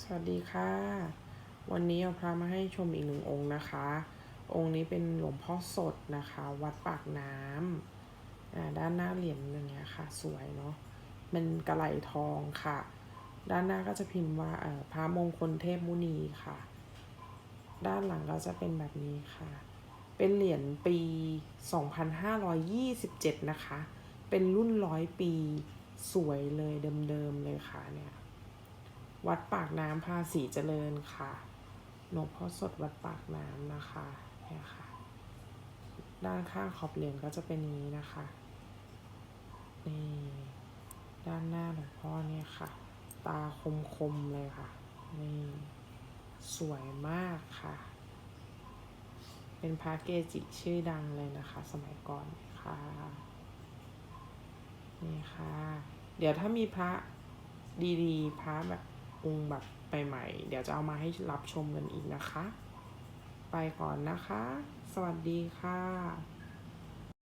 สวัสดีค่ะ วันนี้เอาพระมาให้ชมอีกหนึ่งองค์นะคะ องค์นี้เป็นหลวงพ่อสดนะคะ วัดปากน้ำอ่าด้านหน้าเหรียญอย่างเงี้ยค่ะ สวยเนาะเป็นกระไหลทองค่ะ ด้านหน้าก็จะพิมพ์ว่าเออพระมงคลเทพมุนีค่ะ ด้านหลังก็จะเป็นแบบนี้ค่ะ เป็นเหรียญปี 2527 นะคะ เป็นรุ่นร้อยปีสวยเลยเดิมๆเลยค่ะเนี่ย วัดปากน้ำภาษีเจริญค่ะหลวงพ่อสดวัดปากน้ำนะคะเนี่ยค่ะ ด้านข้างขอบเหรียญก็จะเป็นนี้นะคะนี่ด้านหน้าหลวงพ่อเนี่ยค่ะ ตาคมๆเลยค่ะนี่สวยมากค่ะ เป็นพระเกจิชื่อดังเลยนะคะ สมัยก่อนค่ะนี่ค่ะ เดี๋ยวถ้ามีพระดีๆ พระแบบ องแบบใหม่ๆ เดี๋ยวจะเอามาให้รับชมกันอีกนะคะ ไปก่อนนะคะ สวัสดีค่ะ